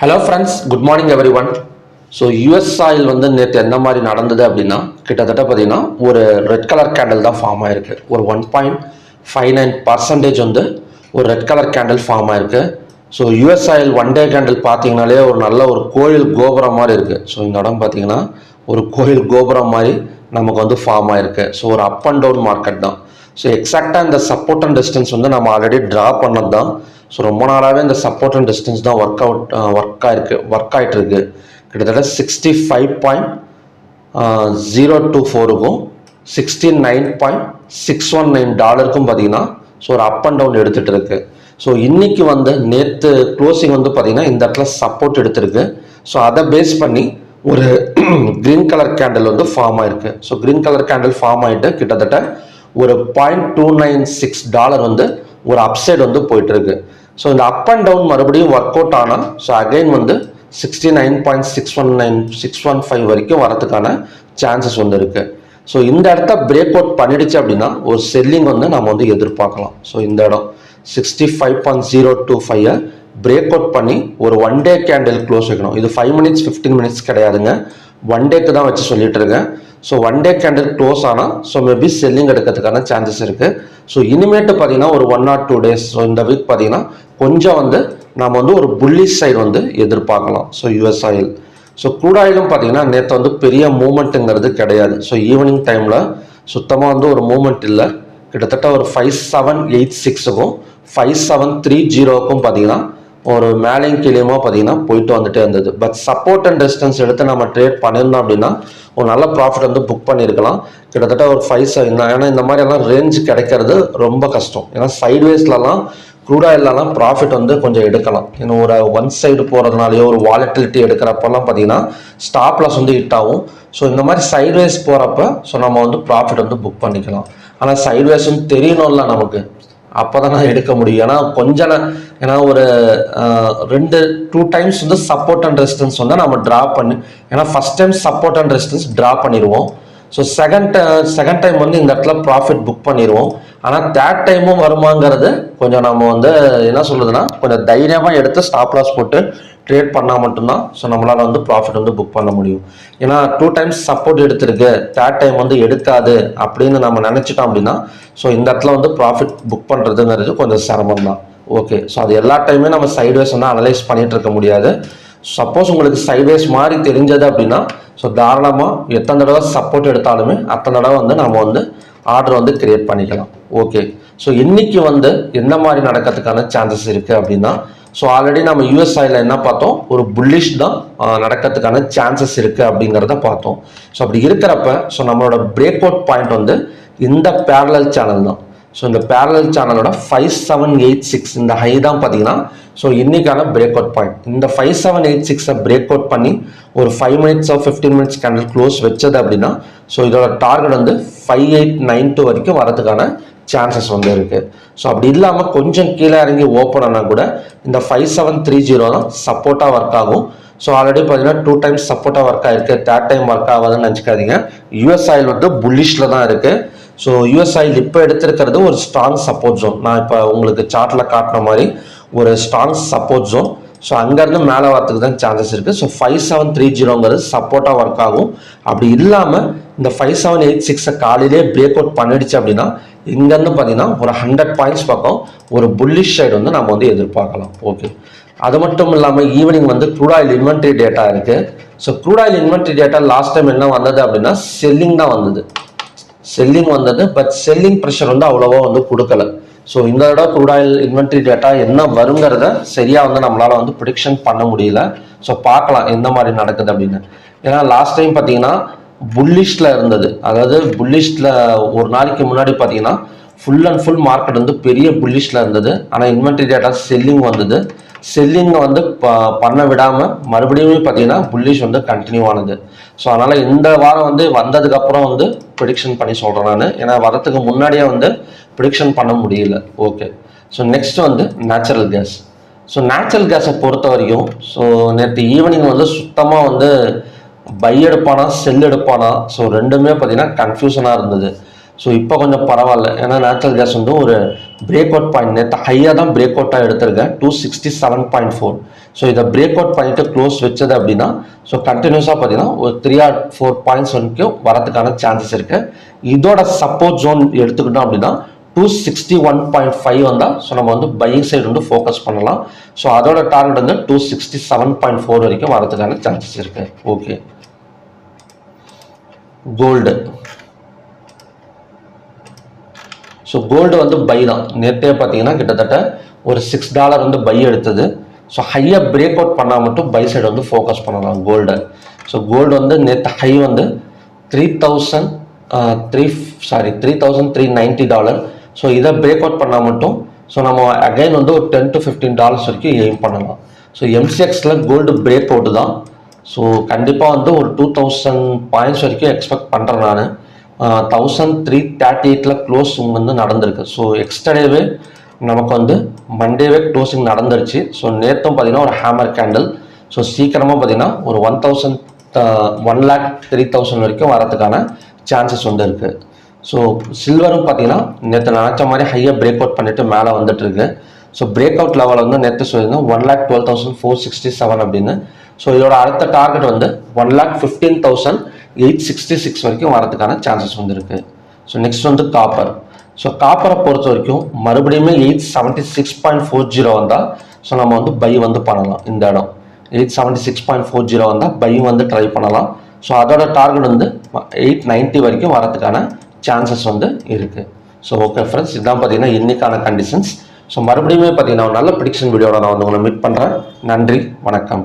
Hello friends good morning everyone so US oil வந்து நேற்று எந்த மாதிரி நடந்தது அப்படின்னா கிட்டத்தட்ட பார்த்தீங்கன்னா ஒரு ரெட் கலர் கேண்டில் தான் ஃபார்ம் ஆயிருக்கு. ஒரு one point five nine percentage வந்து ஒரு ரெட் கலர் கேண்டில் ஃபார்ம் ஆயிருக்கு. So US oil one day candle பார்த்தீங்கனாலே ஒரு நல்ல ஒரு கோயில் கோபுரம் மாதிரி இருக்குது ஸோ இந்த இடம் பார்த்தீங்கன்னா ஒரு கோயில் கோபுரம் மாதிரி நமக்கு வந்து ஃபார்ம் ஆயிருக்கு. ஸோ ஒரு அப் அண்ட் டவுன் மார்க்கெட் தான். ஸோ எக்ஸாக்டாக இந்த சப்போர்ட் அண்ட் டிஸ்டன்ஸ் வந்து நம்ம ஆல்ரெடி ட்ரா பண்ணது தான் ஸோ ரொம்ப நாளாகவே இந்த சப்போர்ட் அண்ட் டிஸ்டன்ஸ் தான் ஒர்க் அவுட் ஒர்க் ஆயிருக்கு ஒர்க் ஆகிட்டு இருக்கு கிட்டத்தட்ட sixty five point zero two ஃபோருக்கும் sixty nine point six one nine டாலருக்கும் பார்த்தீங்கன்னா ஸோ ஒரு அப் அண்ட் டவுன் எடுத்துகிட்டு இருக்கு ஸோ இன்றைக்கி வந்து நேற்று க்ளோசிங் வந்து பார்த்தீங்கன்னா இந்த இடத்துல சப்போர்ட் எடுத்திருக்கு. ஸோ அதை பேஸ் பண்ணி ஒரு க்ரீன் கலர் கேண்டில் வந்து ஃபார்ம் ஆயிருக்கு. So green colour candle form ஆகிட்டு கிட்டத்தட்ட ஒரு point two nine six dollar வந்து ஒரு அப்சைட் வந்து போயிட்டு இருக்கு ஸோ இந்த அப் அண்ட் டவுன் மறுபடியும் ஒர்க் அவுட் ஆனால் ஸோ அகைன் வந்து sixty nine point six one nine six one five வரைக்கும் வரதுக்கான சான்சஸ் வந்து இருக்கு. ஸோ இந்த இடத்த பிரேக் அவுட் பண்ணிடுச்சு அப்படின்னா ஒரு செல்லிங் வந்து நம்ம வந்து எதிர்பார்க்கலாம். ஸோ இந்த இடம் sixty five point zero two ஃபைவை பிரேக் அவுட் பண்ணி ஒரு ஒன் டே கேண்டில் க்ளோஸ் வைக்கணும். இது ஃபைவ் மினிட்ஸ் ஃபிஃப்டீன் மினிட்ஸ் கிடையாதுங்க. ஒன் டேக்கு தான் வச்சு சொல்லிட்டு இருக்கேன். So one day candle close ஆனால் ஸோ மேபி செல்லிங் எடுக்கிறதுக்கான சான்சஸ் இருக்குது ஸோ இனிமேட்டு பார்த்தீங்கன்னா ஒரு one or two days so இந்த வீக் பார்த்தீங்கன்னா கொஞ்சம் வந்து நம்ம வந்து ஒரு புல்லிஷ் சைடு வந்து எதிர்பார்க்கலாம். So US oil so crude ஆயிலும் பார்த்தீங்கன்னா நேற்று வந்து பெரிய மூமெண்ட்டுங்கிறது கிடையாது. ஸோ ஈவினிங் டைமில் சுத்தமாக வந்து ஒரு மூமெண்ட் இல்லை. கிட்டத்தட்ட ஒரு ஃபைவ் செவன் எயிட் சிக்ஸுக்கும் ஃபைவ் செவன் த்ரீ ஜீரோவுக்கும் பார்த்தீங்கன்னா ஒரு மேலையும் கீழேயுமா பார்த்தீங்கன்னா போயிட்டு வந்துட்டே இருந்தது. பட் சப்போர்ட் அண்ட் டிஸ்டன்ஸ் எடுத்து நம்ம ட்ரேட் பண்ணியிருந்தோம் அப்படின்னா ஒரு நல்ல ப்ராஃபிட் வந்து புக் பண்ணியிருக்கலாம். கிட்டத்தட்ட ஒரு ஃபைவ் செவன் ஏன்னா இந்த மாதிரி எல்லாம் ரேஞ்ச் கிடைக்கிறது ரொம்ப கஷ்டம். ஏன்னா சைட்வேஸ்லலாம் க்ரூட் ஆயிலெலாம் ப்ராஃபிட் வந்து கொஞ்சம் எடுக்கலாம். இன்னும் ஒரு ஒன் சைடு போகிறதுனாலையோ ஒரு வாலட்டிலிட்டி எடுக்கிறப்பெல்லாம் பார்த்தீங்கன்னா ஸ்டாப் லாஸ் வந்து ஹிட் ஆகும். ஸோ இந்த மாதிரி சைட்வேஸ் போகிறப்ப ஸோ நம்ம வந்து ப்ராஃபிட் வந்து புக் பண்ணிக்கலாம். ஆனால் சைட்வேஸ்ன்னு தெரியணும்ல நமக்கு. அப்போ தான் நான் எடுக்க முடியும். ஏன்னா கொஞ்சம் ஏன்னா ஒரு ரெண்டு டூ டைம்ஸ் வந்து சப்போர்ட் அண்ட் ரெசிஸ்டன்ஸ் வந்து நம்ம ட்ரா பண்ணி ஏன்னா first time support and resistance draw பண்ணிடுவோம். ஸோ செகண்ட் செகண்ட் டைம் வந்து இந்த இடத்துல ப்ராஃபிட் புக் பண்ணிடுவோம். ஆனால் தேர்ட் டைமும் வருமாங்கிறது கொஞ்சம் நம்ம வந்து என்ன சொல்கிறதுனா கொஞ்சம் தைரியமாக எடுத்து ஸ்டாப் லாஸ் போட்டு ட்ரேட் பண்ணால் மட்டும்தான் ஸோ நம்மளால் வந்து ப்ராஃபிட் வந்து புக் பண்ண முடியும். ஏன்னா டூ டைம்ஸ் சப்போர்ட் எடுத்திருக்கு தேர்ட் டைம் வந்து எடுக்காது அப்படின்னு நம்ம நினச்சிட்டோம் அப்படின்னா ஸோ இந்த இடத்துல வந்து ப்ராஃபிட் புக் பண்ணுறதுங்கிறது கொஞ்சம் சிரமம் தான் ஓகே ஸோ அது எல்லா டைமே நம்ம சைட்வேஸ் வந்து அனலைஸ் பண்ணிகிட்டு இருக்க முடியாது. சப்போஸ் உங்களுக்கு சைட்வேஸ் மாதிரி தெரிஞ்சது அப்படின்னா ஸோ தாராளமாக எத்தனை தடவை சப்போர்ட் எடுத்தாலுமே அத்தனை தடவை வந்து நம்ம வந்து ஆர்டர் வந்து கிரியேட் பண்ணிக்கலாம். ஓகே ஸோ இன்னைக்கு வந்து என்ன மாதிரி நடக்கிறதுக்கான சான்சஸ் இருக்குது அப்படின்னா ஸோ ஆல்ரெடி நம்ம யூஎஸ் ஆயில் என்ன பார்த்தோம்? ஒரு புல்லிஷ் தான் நடக்கிறதுக்கான சான்சஸ் இருக்குது அப்படிங்கிறத பார்த்தோம். ஸோ அப்படி இருக்கிறப்ப ஸோ நம்மளோட பிரேக் அவுட் பாயிண்ட் வந்து இந்த பேரலல் சேனல் தான். ஸோ இந்த பேரலல் சேனலோட ஃபைவ் செவன் எயிட் சிக்ஸ் இந்த ஹை தான் பார்த்தீங்கன்னா ஸோ இன்றைக்கான பிரேக் அவுட் பாயிண்ட் இந்த ஃபைவ் செவன் எயிட் சிக்ஸை பிரேக் அவுட் பண்ணி ஒரு five minutes of fifteen minutes candle close வச்சது அப்படின்னா ஸோ இதோட டார்கெட் வந்து ஃபைவ் எயிட் நைன் டூ வரைக்கும் வரதுக்கான சான்சஸ் வந்து இருக்குது ஸோ அப்படி இல்லாமல் கொஞ்சம் கீழே இறங்கி ஓப்பன் ஆனால் கூட இந்த ஃபைவ் செவன் த்ரீ ஜீரோ தான் சப்போர்ட்டாக ஒர்க் ஆகும். ஸோ ஆல்ரெடி பார்த்தீங்கன்னா டூ டைம்ஸ் சப்போர்ட்டாக ஒர்க் ஆகிருக்கு தேர்ட் டைம் ஒர்க் ஆகாதுன்னு நினச்சிக்காதீங்க. யூஎஸ் ஆயில் வந்து புல்லிஷில் தான் இருக்குது ஸோ யூஎஸ் ஆயில் இப்போ எடுத்திருக்கிறது ஒரு ஸ்ட்ராங் சப்போர்ட் ஜோன் நான் இப்போ உங்களுக்கு சார்ட்டில் காட்டின மாதிரி ஒரு ஸ்ட்ராங் சப்போர்ட் ஜோன் ஸோ அங்கேருந்து மேலே வரத்துக்கு தான் சான்சஸ் இருக்குது ஸோ ஃபைவ் செவன் த்ரீ ஜீரோங்கிறது சப்போர்ட்டாக ஒர்க் ஆகும். அப்படி இல்லாமல் இந்த ஃபைவ் செவன் எயிட் சிக்ஸை காலையிலே பிரேக் அவுட் பண்ணிடுச்சு அப்படின்னா இங்கேருந்து பார்த்தீங்கன்னா ஒரு ஹண்ட்ரட் பாயிண்ட்ஸ் பக்கம் ஒரு புல்லிஷ் சைடு வந்து நம்ம வந்து எதிர்பார்க்கலாம். ஓகே அது மட்டும் இல்லாமல் ஈவினிங் வந்து க்ரூட் ஆயில் இன்வென்ட்ரி டேட்டா இருக்குது so crude oil inventory data last time என்ன வந்தது அப்படின்னா செல்லிங் தான் வந்தது. செல்லிங் வந்தது பட் செல்லிங் ப்ரெஷர் வந்து அவ்வளோவா வந்து கொடுக்கல. ஸோ இந்த தடவை க்ரூட் ஆயில் இன்வென்ட்ரி டேட்டா என்ன வருங்கிறத சரியாக வந்து நம்மளால் வந்து ப்ரிடிக்ஷன் பண்ண முடியல. ஸோ பார்க்கலாம் எந்த மாதிரி நடக்குது அப்படின்னு. ஏன்னா லாஸ்ட் டைம் பார்த்தீங்கன்னா புல்லிஷில் இருந்தது. அதாவது புல்லிஷில் ஒரு நாளைக்கு முன்னாடி பார்த்தீங்கன்னா ஃபுல் அண்ட் ஃபுல் மார்க்கெட் வந்து பெரிய புல்லிஷில் இருந்தது. ஆனால் இன்வென்ட்ரி டேட்டா செல்லிங் வந்தது. செல்லிங்கை வந்து ப- பண்ண விடாமல் மறுபடியும் பார்த்தீங்கன்னா புல்லிஷ் வந்து கண்டினியூ ஆனது. ஸோ அதனால் இந்த வாரம் வந்து வந்ததுக்கப்புறம் வந்து ப்ரிடிக்ஷன் பண்ணி சொல்கிறேன் நான். ஏன்னா வரத்துக்கு முன்னாடியே வந்து ப்ரிடிக்ஷன் பண்ண முடியல. ஓகே ஸோ நெக்ஸ்ட் வந்து நேச்சுரல் கேஸ் ஸோ நேச்சுரல் கேஸை பொறுத்த வரைக்கும் ஸோ நேற்று ஈவினிங் வந்து சுத்தமாக வந்து பை எடுப்பானா செல் எடுப்பானா ஸோ ரெண்டுமே பார்த்தீங்கன்னா கன்ஃபியூஷனாக இருந்தது. ஸோ இப்போ கொஞ்சம் பரவாயில்ல. ஏன்னா நேச்சுரல் கேஸ் வந்து ஒரு பிரேக் அவுட் பாயிண்ட் நேற்று ஹையாக தான் பிரேக் அவுட்டாக எடுத்திருக்கேன். Two sixty seven point four so இதை பிரேக் அவுட் பண்ணிட்டு க்ளோஸ் வச்சது அப்படின்னா ஸோ கண்டினியூஸாக பார்த்தீங்கன்னா ஒரு த்ரீ ஆர் ஃபோர் பாயிண்ட்ஸ் வரைக்கும் வரதுக்கான சான்சஸ் இருக்குது இதோட சப்போர்ட் ஜோன் எடுத்துக்கிட்டோம் அப்படின்னா two sixty one point five வந்தால் ஸோ நம்ம வந்து பையிங் சைடு வந்து ஃபோக்கஸ் பண்ணலாம். ஸோ அதோட டார்கெட் வந்து two sixty seven point four வரைக்கும் வரதுக்கான சான்சஸ் இருக்குது ஓகே கோல்டு ஸோ கோல்டு வந்து பை தான். நேற்றே பார்த்தீங்கன்னா கிட்டத்தட்ட ஒரு சிக்ஸ் டாலர் வந்து பை எடுத்தது. ஸோ ஹையாக பிரேக் அவுட் பண்ணால் மட்டும் பை சைடு வந்து ஃபோக்கஸ் பண்ணலாம் கோல்டை ஸோ கோல்டு வந்து நேற்று ஹை வந்து three thousand three sorry three thousand three ninety dollar so இதை பிரேக் அவுட் பண்ணால் மட்டும் ஸோ நம்ம அகைன் வந்து ஒரு டென் டு ஃபிஃப்டீன் டாலர்ஸ் வரைக்கும் எய்ம் பண்ணலாம். ஸோ எம்சிஎக்ஸில் கோல்டு பிரேக் அவுட் தான். ஸோ கண்டிப்பாக வந்து ஒரு டூ தௌசண்ட் பாயிண்ட்ஸ் வரைக்கும் எக்ஸ்பெக்ட் பண்ணுறேன் நான். தௌசண்ட் த்ரீ தேர்ட்டி எயிட்டில் க்ளோஸிங் வந்து நடந்திருக்கு. ஸோ எக்ஸ்டர்டேவே நமக்கு வந்து மண்டேவே க்ளோசிங் நடந்துருச்சு. ஸோ நேற்றும் பார்த்தீங்கன்னா ஒரு ஹேமர் கேண்டில் ஸோ சீக்கிரமாக பார்த்தீங்கன்னா ஒரு one thousand one lakh three thousand வரைக்கும் வரதுக்கான சான்சஸ் வந்து இருக்குது ஸோ சில்வரும் பார்த்தீங்கன்னா நேற்று நினச்ச மாதிரி ஹையாக பிரேக் அவுட் பண்ணிவிட்டு மேலே வந்துட்டுருக்கு. ஸோ பிரேக் அவுட் லெவல் வந்து நேற்று சொல்லியிருந்தோம் one lakh twelve thousand four sixty seven அப்படின்னு. ஸோ இதோட அடுத்த டார்கெட் வந்து one lakh fifteen thousand eight sixty six வரைக்கும் வரதுக்கான சான்சஸ் வந்து இருக்குது ஸோ நெக்ஸ்ட் வந்து காப்பர் ஸோ காப்பரை பொறுத்த வரைக்கும் மறுபடியுமே eight seventy six point four zero வந்தால் ஸோ நம்ம வந்து பை வந்து பண்ணலாம் இந்த இடம். Eight seventy six point four zero வந்தால் பை வந்து ட்ரை பண்ணலாம். ஸோ அதோட டார்கெட் வந்து எயிட் நைன்ட்டி வரைக்கும் வரதுக்கான சான்சஸ் வந்து இருக்குது ஸோ ஓகே ஃப்ரெண்ட்ஸ் இதுதான் பார்த்தீங்கன்னா இன்றைக்கான கண்டிஷன்ஸ் ஸோ மறுபடியுமே பார்த்தீங்கன்னா ஒரு நல்ல ப்ரிடிக்ஷன் வீடியோட நான் வந்து உங்களை மீட் பண்ணுறேன் நன்றி வணக்கம்.